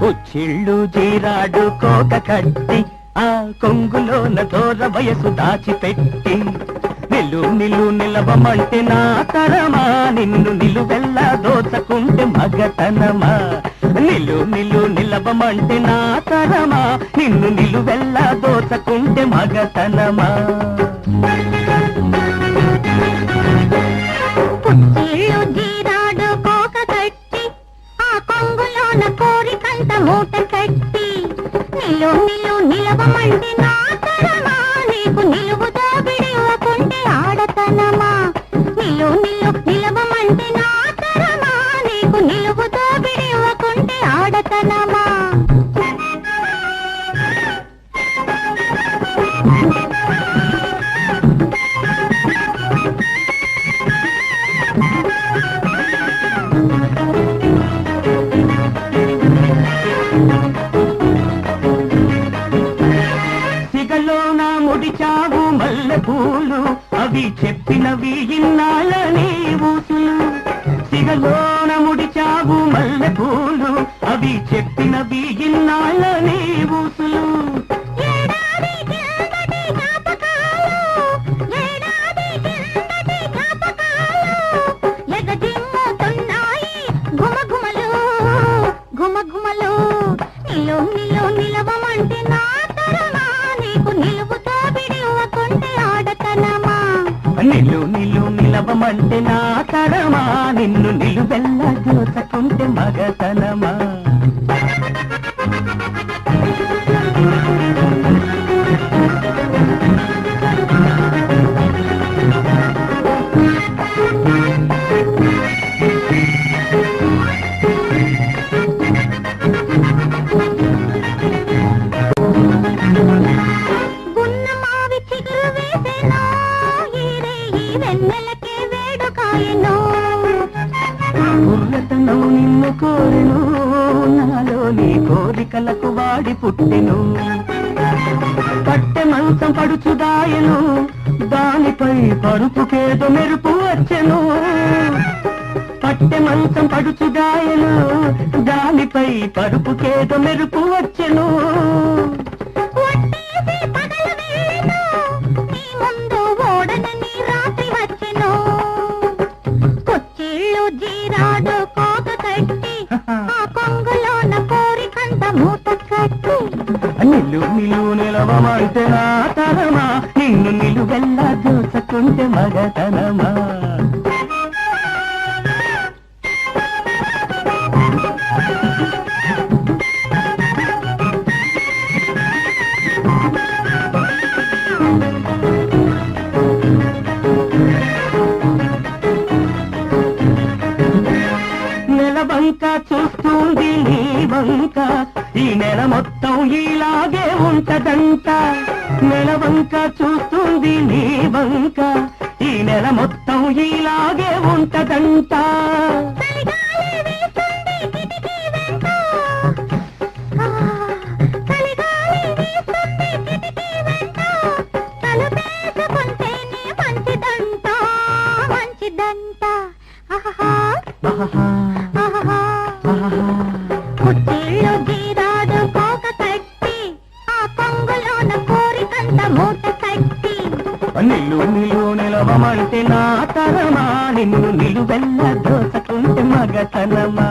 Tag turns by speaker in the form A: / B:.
A: కుచ్చిళ్ళు జీరాడు కోక కట్టి ఆ కొంగులోన దూర వయసు దాచిపెట్టి. నిలు నిలు నిలవమంటే నా తరమా నిన్ను నిలువెల్లా దోచకుంటే మగతనమా. నిలు నిలు నిలవమంటే నా తరమా నిన్ను నిలువెల్లా దోచకుంటే మగతనమా.
B: మూట కట్టి నిలు నిలు నిలవమంటే
A: పూలు అవి చెప్పినవి ఇన్నాళ్ళ నీ ఊసులు. సిగలో
B: నిలు నిలు నిలవమంటే నా
A: తడమా నిన్ను నిలువెల్ల దోచకుంటే మగతనమా.
B: కోరెను.
A: గుర్రతనం నిన్ను కోరెను. నాలో నీ కోరికలకు వాడి పుట్టెను. పట్టె మంచం పడుచుదాయను దానిపై పరుపుకేదో మెరుపు వచ్చెను. పట్టె మంచం పడుచుదాయను దానిపై పరుపుకేదో మెరుపు వచ్చెను. నిలు నిలు నిలవమంటే నా తరమా నిన్ను నిలువెల్లా చూసుకుంటే మగతనమా? వంక చూస్తుంది నీ వంక ఈ నెల మొత్తం ఇలాగే ఉంటదంట. నెల వంక చూస్తుంది నీ వంక. ఈ నెల మొత్తం ఇలాగే ఉంటదంట. నిలు నిలు నిలవమంటే నా తరమా. నిన్ను నిలువెల్ల దోసకుంటే మగతనమా